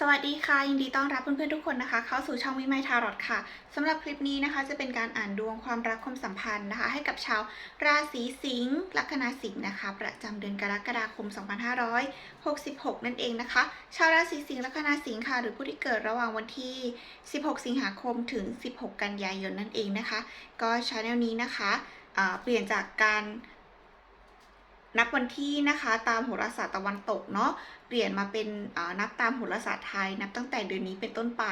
สวัสดีค่ะ ยินดีต้อนรับเพื่อนๆทุกคนนะคะ เข้าสู่ช่องวิไมทารอตค่ะสำหรับคลิปนี้นะคะ จะเป็นการอ่านดวงความรักความสัมพันธ์นะคะ ให้กับชาวราศีสิงห์ลัคนาสิงห์นะคะ ประจำเดือนกรกฎาคม 2566 นั่นเองนะคะ ชาวราศีสิงห์ลัคนาสิงห์ค่ะ หรือผู้ที่เกิดระหว่างวันที่ 16 สิงหาคมถึง 16 กันยายนนั่นเองนะคะ ก็ชาแนลนี้นะคะเปลี่ยนจากการ นับวันที่นะคะตามโหราศาสตร์ตะวันตกเนาะเปลี่ยนมาเป็นนับตามโหราศาสตร์ไทย นับตั้งแต่เดือนนี้เป็นต้นไป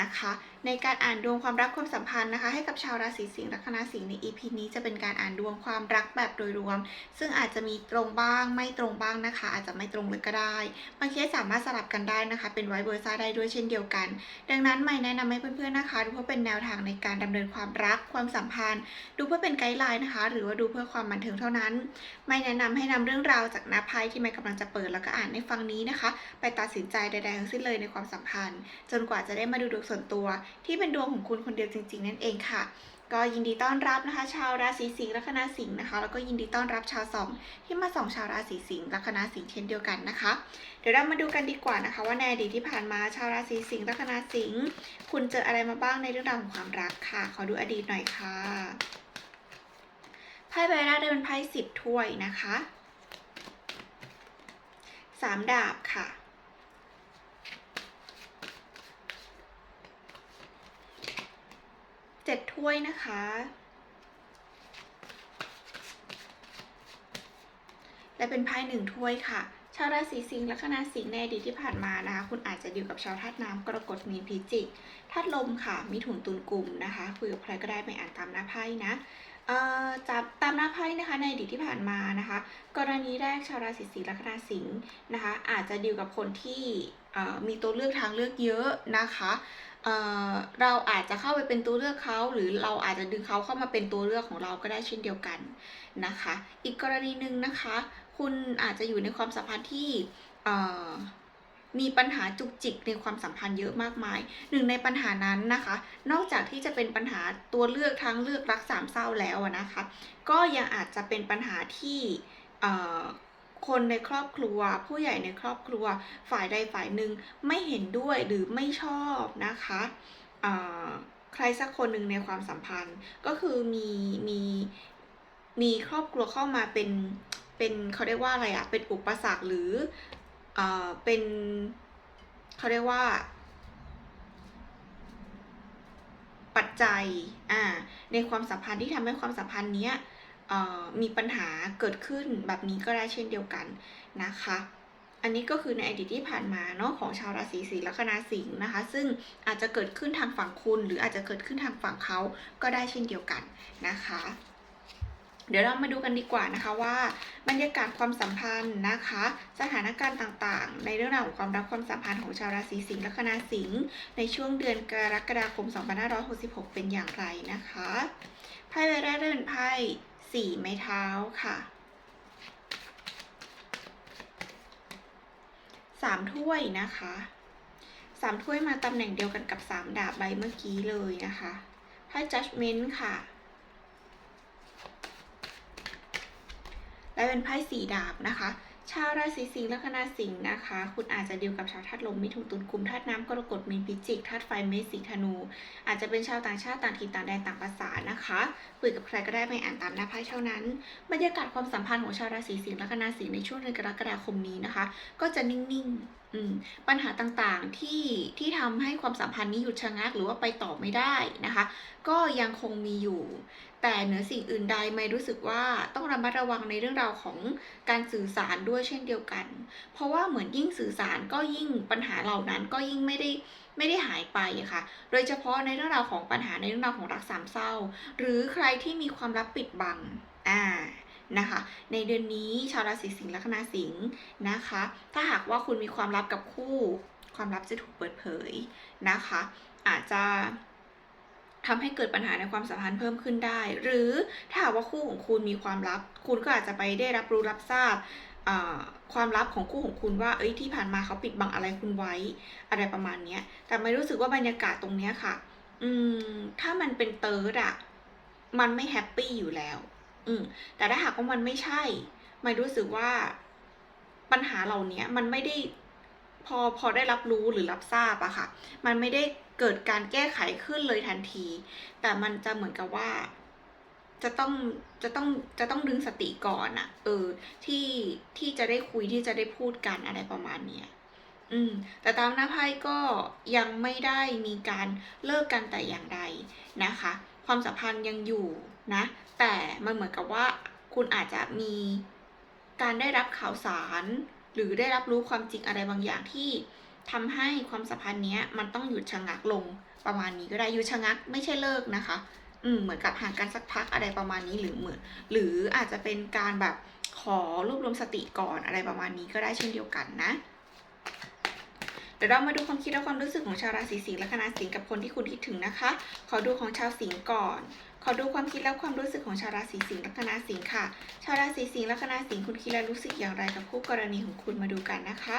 นะคะ ในการอ่านดวงความรักความสัมพันธ์นะคะ ให้กับชาวราศีสิงห์ลัคนาสิงห์ใน EP นี้จะเป็นการอ่านดวงความรักแบบโดยรวม ซึ่งอาจจะมีตรงบ้างไม่ตรงบ้างนะคะ อาจจะไม่ตรงเลยก็ได้บางเคสสามารถสลับกันได้นะคะ เป็นไวเวอร์ซ่าได้ด้วยเช่นเดียวกัน ดังนั้นไม่แนะนำให้เพื่อนๆนะคะดูเพื่อเป็นแนวทางในการดำเนินความรักความสัมพันธ์ ดูเพื่อเป็นไกด์ไลน์นะคะ หรือว่าดูเพื่อความบันเทิงเท่านั้น ไม่แนะนำให้นำเรื่องราวจากหน้าไพ่ที่ไม่กำลังจะเปิดแล้วก็อ่านในฟังนี้นะคะ ไปตัดสินใจใดๆทั้งสิ้นเลยในความสัมพันธ์ จนกว่าจะได้มาดูดวงส่วนตัว ที่เป็นดวงของคุณคนเดียวจริง ๆ นั่นเองค่ะก็ยินดีต้อนรับนะคะ ชาวราศีสิงห์ลัคนาสิงห์นะคะแล้วก็ยินดีต้อนรับชาวสองที่มาส่องชาวราศีสิงห์ลัคนาสิงห์เช่นเดียวกันนะคะ เดี๋ยวเรามาดูกันดีกว่านะคะ ว่าในอดีตที่ผ่านมาชาวราศีสิงห์ลัคนาสิงห์คุณเจออะไรมาบ้างในเรื่องราวของความรักค่ะ ขอดูอดีตหน่อยค่ะ ไพ่ใบแรกได้เป็นไพ่สิบถ้วยนะคะสามดาบค่ะ เจ็ดถ้วยนะคะ และเป็นไพ่หนึ่งถ้วยค่ะ ชาวราศีสิงห์ลัคนาสิงห์ในอดีตที่ผ่านมานะคะคุณอาจจะอยู่กับชาวธาตุน้ำกรกฎมีนพิจิกธาตุลมค่ะ มีถุนตุนกลุ่มนะคะคุยกับใครก็ได้ไม่อ่านตามหน้าไพ่นะจับตามหน้าไพ่นะคะในอดีตที่ผ่านมานะคะ กรณีแรกชาวราศีสิงห์ลัคนาสิงห์นะคะอาจจะดีลกับคนที่มีตัวเลือกทางเลือกเยอะนะคะเเราอาจจะเข้าไปเป็นตัวเลือกเขาหรือเราอาจจะดึงเขาเข้ามาเป็นตัวเลือกของเราก็ได้เช่นเดียวกันนะคะ อีกกรณีหนึ่งนะคะคุณอาจจะอยู่ในความสัมพันธ์ที่มีปัญหาจุกจิกในความสัมพันธ์เยอะมากมาย หนึ่งในปัญหานั้นนะคะ นอกจากที่จะเป็นปัญหาตัวเลือกทางเลือกรักสามเศร้าแล้วนะคะ ก็ยังอาจจะเป็นปัญหาที่คนในครอบครัว ผู้ใหญ่ในครอบครัว ฝ่ายใดฝ่ายหนึ่งไม่เห็นด้วยหรือไม่ชอบนะคะใครสักคนหนึ่งในความสัมพันธ์ก็คือมีมีมีครอบครัวเข้ามาเป็น เป็นเขาเรียกว่าอะไรอะเป็นอุปสรรคหรือเอ่อเป็นเขาเรียกว่า ปัจจัยอ่าในความสัมพันธ์ที่ทำให้ความสัมพันธ์เนี้ยเอ่อมีปัญหาเกิดขึ้นแบบนี้ก็ได้เช่นเดียวกันนะคะ อันนี้ก็คือในอดีตที่ผ่านมาเนาะของชาวราศีสิงห์ลัคนาสิงห์นะคะ ซึ่งอาจจะเกิดขึ้นทางฝั่งคุณ หรืออาจจะเกิดขึ้นทางฝั่งเขาก็ได้เช่นเดียวกันนะคะ เดี๋ยวเรามาดูกันดีกว่านะคะว่า บรรยากาศความสัมพันธ์นะคะ สถานการณ์ต่างๆ ในเรื่องราวของความรักความสัมพันธ์ของชาวราศีสิงห์ลัคนาสิงห์ในช่วงเดือนกรกฎาคม 2566 เป็นอย่างไรนะคะไพ่ใบแรกได้เป็นไพ่สี่ไม้เท้าค่ะสามถ้วยนะคะสามถ้วยมาตำแหน่งเดียวกันกับสามดาบใบเมื่อกี้เลยนะคะไพ่ judgment ค่ะ และเป็นไพ่สีดาบนะคะ ชาวราศีสิงห์ลัคนาสิงห์นะคะ คุณอาจจะดีลกับชาวธาตุลมมิถุนตุลกุมธาตุน้ำกรกฎมีนพิจิกธาตุไฟเมษสีธนู อาจจะเป็นชาวต่างชาติต่างถิ่นต่างแดนต่างภาษานะคะคุยกับใครก็ได้ไม่อ่านตามหน้าไพ่เท่านั้น บรรยากาศความสัมพันธ์ของชาวราศีสิงห์ลัคนาสิงห์ในช่วงเดือนกรกฎาคมนี้นะคะ ก็จะนิ่งๆอืมปัญหาต่างๆที่ที่ทำให้ความสัมพันธ์นี้หยุดชะงักหรือว่าไปต่อไม่ได้นะคะ ก็ยังคงมีอยู่ แต่เหนือสิ่งอื่นใดไม่รู้สึกว่าต้องระมัดระวังในเรื่องราวของการสื่อสารด้วยเช่นเดียวกัน เพราะว่าเหมือนยิ่งสื่อสารก็ยิ่งปัญหาเหล่านั้นก็ยิ่งไม่ได้ไม่ได้หายไปค่ะ โดยเฉพาะในเรื่องราวของปัญหาในเรื่องราวของรักสามเศร้า หรือใครที่มีความลับปิดบัง อ่า นะคะ ในเดือนนี้ชาวราศีสิงห์ลัคนาสิงห์นะคะ ถ้าหากว่าคุณมีความลับกับคู่ ความลับจะถูกเปิดเผยนะคะ อาจจะ ทำให้เกิดปัญหาในความสัมพันธ์เพิ่มขึ้นได้ หรือถ้าหากว่าคู่ของคุณมีความลับ คุณก็อาจจะไปได้รับรู้รับทราบความลับของคู่ของคุณว่า เอ้ยที่ผ่านมาเขาปิดบังอะไรคุณไว้ อะไรประมาณเนี้ย แต่ไม่รู้สึกว่าบรรยากาศตรงเนี้ยค่ะ อืม ถ้ามันเป็นเติร์ดอะมันไม่แฮปปี้อยู่แล้ว อืม แต่ถ้าหากว่ามันไม่ใช่ ไม่รู้สึกว่าปัญหาเหล่านี้มันไม่ได้พอพอได้รับรู้หรือรับทราบอะค่ะ มันไม่ได้ เกิดการแก้ไขขึ้นเลยทันที แต่มันจะเหมือนกับว่า จะต้องจะต้องจะต้องดึงสติก่อนอะเออ ที่ที่จะได้คุยที่จะได้พูดกันอะไรประมาณเนี้ยอืม แต่ตามหน้าไพ่ก็ยังไม่ได้มีการเลิกกันแต่อย่างใดนะคะ ความสัมพันธ์ยังอยู่นะ แต่มันเหมือนกับว่าคุณอาจจะมีการได้รับข่าวสาร หรือได้รับรู้ความจริงอะไรบางอย่างที่ ทำให้ความสัมพันธ์เนี้ยมันต้องหยุดชะงักลงประมาณนี้ก็ได้หยุดชะงักไม่ใช่เลิกนะคะ อืมเหมือนกับห่างกันสักพักอะไรประมาณนี้หรือเหมือน หรืออาจจะเป็นการแบบขอรวบรวมสติก่อนอะไรประมาณนี้ก็ได้เช่นเดียวกันนะ เดี๋ยวเรามาดูความคิดและความรู้สึกของชาวราศีสิงห์และคณะสิงห์กับคนที่คุณคิดถึงนะคะ ขอดูของชาวสิงห์ก่อน ขอดูความคิดและความรู้สึกของชาวราศีสิงห์และคณะสิงห์ค่ะ ชาวราศีสิงห์และคณะสิงห์คุณคิดและรู้สึกอย่างไรกับคู่กรณีของคุณมาดูกันนะคะ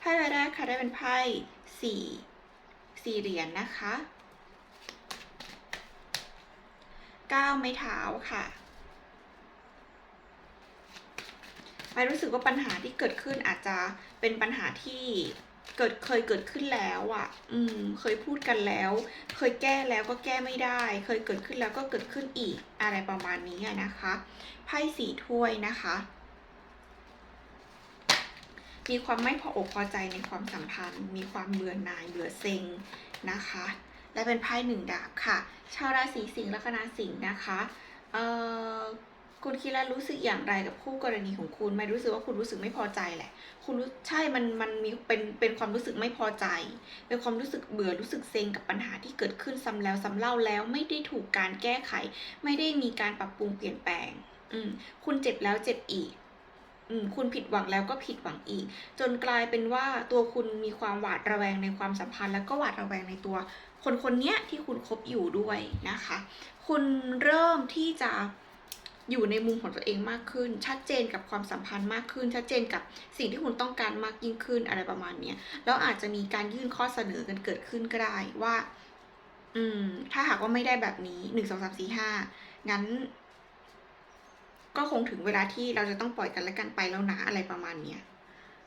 ไพ่ใบแรกค่ะได้เป็นไพ่สี่สี่เหรียญนะคะเก้าไม้เท้าค่ะไม่รู้สึกว่าปัญหาที่เกิดขึ้นอาจจะเป็นปัญหาที่เกิดเคยเกิดขึ้นแล้วอะ่ะ อืม เคยพูดกันแล้ว เคยแก้แล้วก็แก้ไม่ได้ เคยเกิดขึ้นแล้วก็เกิดขึ้นอีก อะไรประมาณนี้นะคะ ไพ่สีถ้วยนะคะ มีความไม่พออกพอใจในความสัมพันธ์ มีความเบื่อหน่ายเบื่อเซ็งนะคะ และเป็นไพ่หนึ่งดาบค่ะ ชาวราศีสิงห์และคณะสิงห์นะคะเอ่อคุณคิดแล้วรู้สึกอย่างไรกับคู่กรณีของคุณไม่รู้สึกว่าคุณรู้สึกไม่พอใจแหละ คุณรู้ใช่ มัน มันมี เป็น เป็นความรู้สึกไม่พอใจ เป็นความรู้สึกเบื่อ รู้สึกเซ็งกับปัญหาที่เกิดขึ้นซ้ำแล้วซ้ำเล่าแล้ว ไม่ได้ถูกการแก้ไข ไม่ได้มีการปรับปรุงเปลี่ยนแปลง อืม คุณเจ็บแล้วเจ็บอีก คุณผิดหวังแล้วก็ผิดหวังอีก จนกลายเป็นว่าตัวคุณมีความหวาดระแวงในความสัมพันธ์ แล้วก็หวาดระแวงในตัว คนคนเนี้ยที่คุณคบอยู่ด้วยนะคะ คุณเริ่มที่จะอยู่ในมุมของตัวเองมากขึ้น ชัดเจนกับความสัมพันธ์มากขึ้น ชัดเจนกับสิ่งที่คุณต้องการมากยิ่งขึ้นอะไรประมาณเนี้ยแล้วอาจจะมีการยื่นข้อเสนอกันเกิดขึ้นก็ได้ว่า อืม ถ้าหากว่าไม่ได้แบบนี้หนึ่งสองสามสี่ห้างั้น ก็คงถึงเวลาที่เราจะต้องปล่อยกันและกันไปแล้วนะอะไรประมาณเนี้ย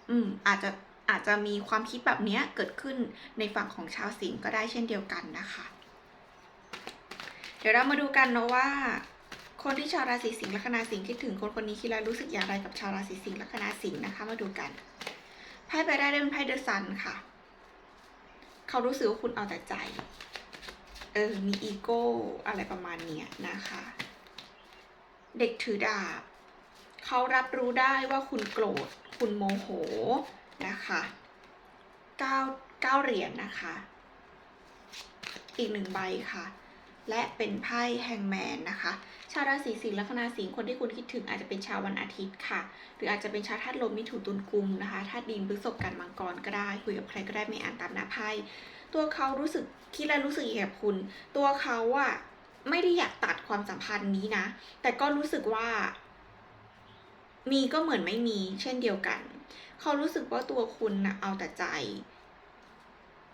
อืมอาจจะอาจจะมีความคิดแบบเนี้ยเกิดขึ้นในฝั่งของชาวสิงห์ก็ได้เช่นเดียวกันนะคะ เดี๋ยวเรามาดูกันเนาะว่า คนที่ชาวราศีสิงห์ลัคนาสิงห์คิดถึงคนคนนี้คิดแล้วรู้สึกอย่างไรกับชาวราศีสิงห์ลัคนาสิงห์นะคะ มาดูกันไพ่ไปได้ได้เป็นไพ่เดอะซันค่ะ เขารู้สึกว่าคุณเอาแต่ใจ เออมีอีโก้อะไรประมาณเนี้ยนะคะ เด็กถือดาบเขารับรู้ได้ว่าคุณโกรธ คุณโมโหนะคะเก้าเก้าเหรียญนะคะ อีกหนึ่งใบค่ะ และเป็นไพ่แฮงแมนนะคะ ชาวราศีสิงห์ลัคนาสิงห์คนที่คุณคิดถึงอาจจะเป็นชาววันอาทิตย์ค่ะ หรืออาจจะเป็นชาวธาตุลมมิถุนตุลกุมนะคะธาตุดินพฤษภกันมังกรก็ได้คุยกับใครก็ได้ไม่อ่านตามหน้าไพ่ตัวเขารู้สึกคิดและรู้สึกอย่างกับคุณ ตัวเขาอะ ไม่ได้อยากตัดความสัมพันธ์นี้นะ แต่ก็รู้สึกว่า มีก็เหมือนไม่มี เช่นเดียวกัน เขารู้สึกว่าตัวคุณนะเอาแต่ใจ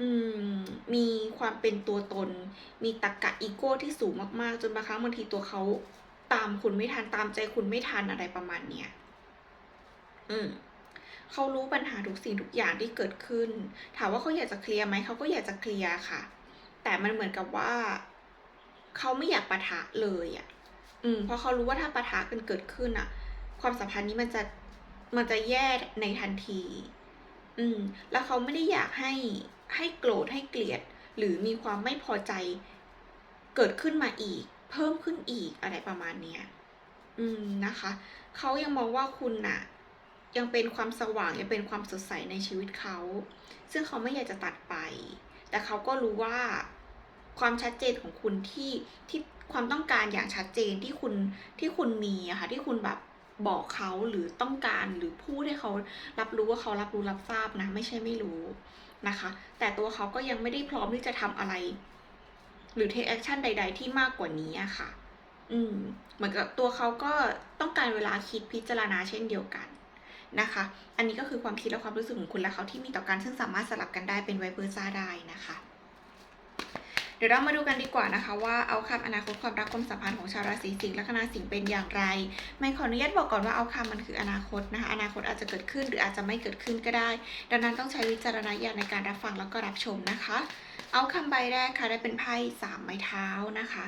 อืม มีความเป็นตัวตน มีตรกกะอีโก้ที่สูงมากๆ จนบางครั้งบางทีตัวเขาตามคุณไม่ทันตามใจคุณไม่ทันอะไรประมาณเนี้ย อืมเขารู้ปัญหาทุกสิ่งทุกอย่างที่เกิดขึ้น ถามว่าเขาอยากจะเคลียร์ไหมเขาก็อยากจะเคลียร์ค่ะ แต่มันเหมือนกับว่า เขาไม่อยากปะทะเลยอะ่ะ อืมเพราะเขารู้ว่าถ้าปะทะกันเกิดขึ้นอะ่ะ ความสัมพันธ์นี้มันจะมันจะแย่ในทันที อืม แล้วเขาไม่ได้อยากให้ให้โกรธให้เกลียด หรือมีความไม่พอใจ เกิดขึ้นมาอีก เพิ่มขึ้นอีกอะไรประมาณเนี้ยอืมนะคะ เขายังมองว่าคุณน่ะ ยังเป็นความสว่างยังเป็นความสดใสในชีวิตเขา ซึ่งเขาไม่อยากจะตัดไป แต่เขาก็รู้ว่า ความชัดเจนของคุณที่ที่ความต้องการอย่างชัดเจนที่คุณที่คุณมีอะค่ะที่คุณแบบบอกเขาหรือต้องการหรือพูดให้เขารับรู้ว่าเขารับรู้รับทราบนะ ไม่ใช่ไม่รู้นะคะ แต่ตัวเขาก็ยังไม่ได้พร้อมที่จะทำอะไร หรือ take action ใด ๆ ที่มากกว่านี้อะค่ะ อืม เหมือนกับตัวเขาก็ต้องการเวลาคิดพิจารณาเช่นเดียวกันนะคะ อันนี้ก็คือความคิดและความรู้สึกของคุณและเขาที่มีต่อกันซึ่งสามารถสลับกันได้เป็นไวเบอร์ซ่าได้นะคะ เดี๋ยวเรามาดูกันดีกว่านะคะว่าเอาคำอนาคตความรักความสัมพันธ์ของชาวราศีสิงห์ลัคนาสิงห์เป็นอย่างไรไม่ขออนุญาตบอกก่อนว่าเอาคำมันคืออนาคตนะคะอนาคตอาจจะเกิดขึ้นหรืออาจจะไม่เกิดขึ้นก็ได้ ดังนั้นต้องใช้วิจารณญาณในการรับฟังแล้วก็รับชมนะคะ เอาคำใบแรกค่ะได้เป็นไพ่สามไม้เท้านะคะ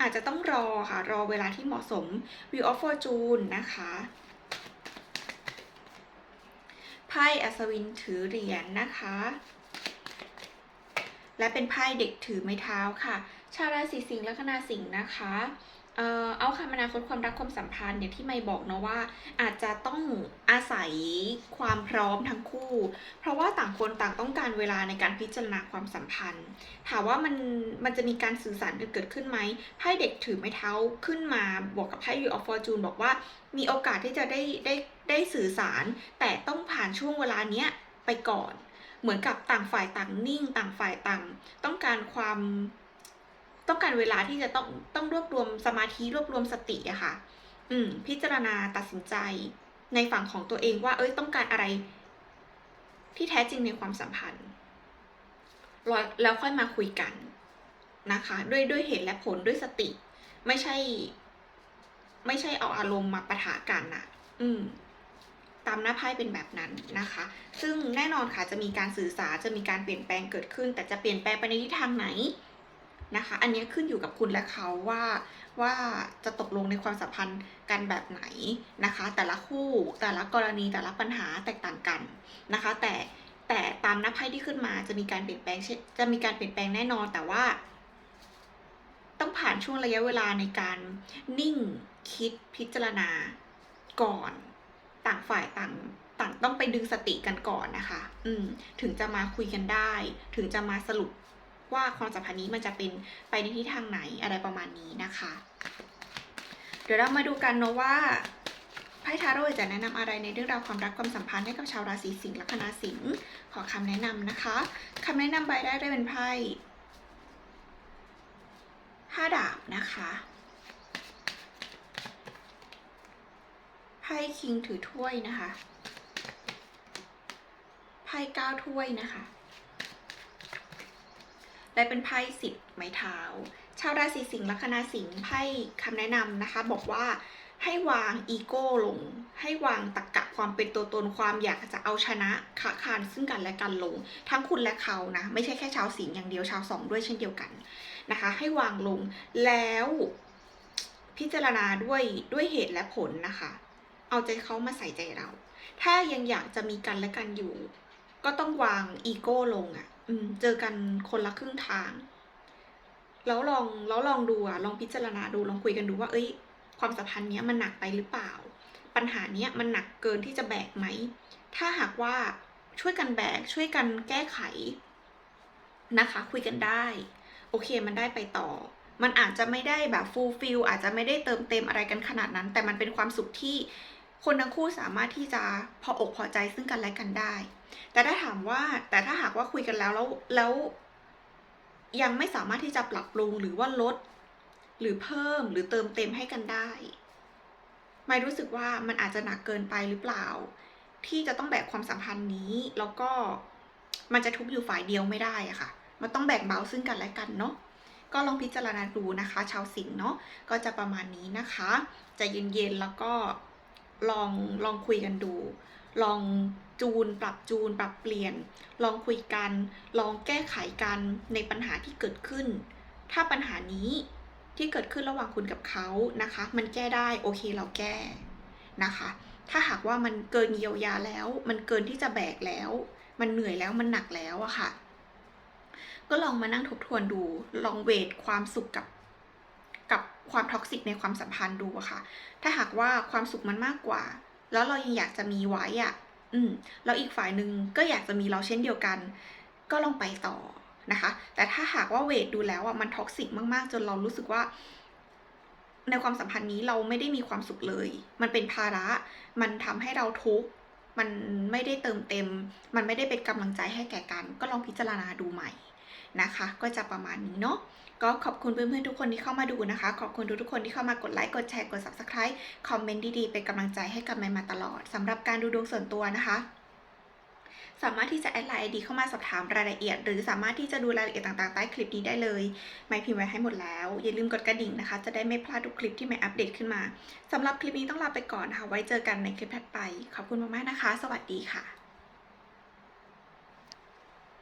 อาจจะต้องรอค่ะ รอเวลาที่เหมาะสม View of Fortune นะคะไพ่อัศวินถือเหรียญนะคะ และเป็นไพ่เด็กถือไม้เท้าค่ะ ชาวราศีสิงห์ลัคนาสิงห์นะคะเอ่อเอาคำอนาคตความรักความสัมพันธ์อย่างที่ไม่บอกนะว่า อาจจะต้องอาศัยความพร้อมทั้งคู่ เพราะว่าต่างคนต่างต้องการเวลาในการพิจารณาความสัมพันธ์ ถามว่ามันมันจะมีการสื่อสารกันเกิดขึ้นไหมไพ่เด็กถือไม้เท้าขึ้นมาบวกกับไพ่ View of Fortune บอกว่ามีโอกาสที่จะได้ได้ได้สื่อสาร แต่ต้องผ่านช่วงเวลาเนี้ยไปก่อน เหมือนกับต่างฝ่ายต่างนิ่ง ต่างฝ่ายต่าง ต้องการความต้องการเวลาที่จะต้องต้องรวบรวมสมาธิรวบรวมสติอะค่ะ อืม พิจารณาตัดสินใจในฝั่งของตัวเองว่า เอ้ยต้องการอะไร ที่แท้จริงในความสัมพันธ์แล้วค่อยมาคุยกันนะคะ ด้วยด้วยเหตุและผลด้วยสติ ไม่ใช่ ไม่ใช่เอาอารมณ์มาปะทะกันนะอืม ตามหน้าไพ่เป็นแบบนั้นนะคะ ซึ่งแน่นอนค่ะจะมีการสื่อสารจะมีการเปลี่ยนแปลงเกิดขึ้น แต่จะเปลี่ยนแปลงไปในทิศทางไหนนะคะ อันนี้ขึ้นอยู่กับคุณและเขาว่าว่าจะตกลงในความสัมพันธ์กันแบบไหนนะคะ แต่ละคู่แต่ละกรณีแต่ละปัญหาแตกต่างกันนะคะ แต่แต่ตามหน้าไพ่ที่ขึ้นมาจะมีการเปลี่ยนแปลงจะมีการเปลี่ยนแปลงแน่นอนแต่ว่า ต้องผ่านช่วงระยะเวลาในการนิ่งคิดพิจารณาก่อน ต่างฝ่ายต่างต่างต้องไปดึงสติกันก่อนนะคะ อืม ถึงจะมาคุยกันได้ ถึงจะมาสรุปว่าความสัมพันธ์นี้มันจะเป็นไปในทิศทางไหนอะไรประมาณนี้นะคะ เดี๋ยวเรามาดูกันเนาะว่าไพ่ทาโร่จะแนะนำอะไรในเรื่องราวความรักความสัมพันธ์ให้กับชาวราศีสิงห์ลัคนาสิงห์ขอคำแนะนำนะคะคำแนะนำใบแรกได้เป็นไพ่ห้าดาบนะคะ ไพ่คิงถือถ้วยนะคะ ไพ่เก้าถ้วยนะคะ และเป็นไพ่สิบไม้เท้า ชาวราศีสิงห์ลัคนาสิงห์ไพ่คำแนะนำนะคะ บอกว่าให้วางอีโก้ลง ให้วางตรกกะความเป็นตัวตนความอยากจะเอาชนะขาคานซึ่งกันและกันลง ทั้งคุณและเขานะ ไม่ใช่แค่ชาวสิงห์อย่างเดียวชาวสองด้วยเช่นเดียวกันนะคะ ให้วางลงแล้วพิจารณาด้วยด้วยเหตุและผลนะคะ เอาใจเขามาใส่ใจเรา ถ้ายังอยากจะมีกันและกันอยู่ ก็ต้องวางอีโก้ลงอะ่ะ อืม เจอกันคนละครึ่งทาง แล้วลองแล้วลองดูอะลองพิจารณาดูลองคุยกันดูว่า เอ้ย ความสัมพันธ์เนี้ยมันหนักไปหรือเปล่า ปัญหาเนี้ยมันหนักเกินที่จะแบกไหม ถ้าหากว่าช่วยกันแบกช่วยกันแก้ไขนะคะ คุยกันได้ โอเคมันได้ไปต่อ มันอาจจะไม่ได้แบบฟูลฟิลอาจจะไม่ได้เติมเต็มอะไรกันขนาดนั้น แต่มันเป็นความสุขที่ คนทั้งคู่สามารถที่จะพออกพอใจซึ่งกันและกันได้ แต่ถ้าถามว่าแต่ถ้าหากว่าคุยกันแล้วแล้วแล้วยังไม่สามารถที่จะปรับปรุงหรือว่าลด หรือเพิ่มหรือเติมเต็มให้กันได้ ไม่รู้สึกว่ามันอาจจะหนักเกินไปหรือเปล่า ที่จะต้องแบกความสัมพันธ์นี้ แล้วก็มันจะทุกอยู่ฝ่ายเดียวไม่ได้อะค่ะ มันต้องแบ่งเบาซึ่งกันและกันเนาะก็ลองพิจารณาดูนะคะ ชาวสิงห์เนาะก็จะประมาณนี้นะคะ จะเย็นๆแล้วก็ ลองลองคุยกันดู ลองจูน ปรับจูน ปรับเปลี่ยน ลองคุยกัน ลองแก้ไขกันในปัญหาที่เกิดขึ้น ถ้าปัญหานี้ที่เกิดขึ้นระหว่างคุณกับเขานะคะ มันแก้ได้โอเคเราแก้นะคะ ถ้าหากว่ามันเกินเยียวยาแล้ว มันเกินที่จะแบกแล้ว มันเหนื่อยแล้วมันหนักแล้วอะค่ะ ก็ลองมานั่งทบทวนดู ลองเวทความสุขกับกับ ความท็อกซิกในความสัมพันธ์ดูอะค่ะ ถ้าหากว่าความสุขมันมากกว่า แล้วเรายังอยากจะมีไว้อะอืมแล้วอีกฝ่ายหนึ่งก็อยากจะมีเราเช่นเดียวกัน ก็ลองไปต่อนะคะ แต่ถ้าหากว่าเวทดูแล้วอะมันท็อกซิกมากๆ จนเรารู้สึกว่า ในความสัมพันธ์นี้เราไม่ได้มีความสุขเลย มันเป็นภาระ มันทำให้เราทุกข์ มันไม่ได้เติมเต็ม มันไม่ได้เป็นกำลังใจให้แก่กัน ก็ลองพิจารณาดูใหม่ นะคะ ก็จะประมาณนี้เนาะก็ขอบคุณเพื่อนๆทุกคนที่เข้ามาดูนะคะ ขอบคุณทุกๆคนที่เข้ามากดไลค์กดแชร์กด subscribe คอมเมนต์ดีๆเป็นกำลังใจให้กับแมนมาตลอดสำหรับการดูดวงส่วนตัวนะคะสามารถที่จะแอดไลน์ ID เข้ามาสอบถามรายละเอียด หรือสามารถที่จะดูรายละเอียดต่างๆใต้คลิปนี้ได้เลย ไม่พิมพ์ไว้ให้หมดแล้ว อย่าลืมกดกระดิ่งนะคะ จะได้ไม่พลาดทุกคลิปที่ไม่อัปเดตขึ้นมาสำหรับคลิปนี้ต้องลาไปก่อนค่ะไว้เจอกันในคลิปถัดไป ขอบคุณมากๆนะคะ สวัสดีค่ะ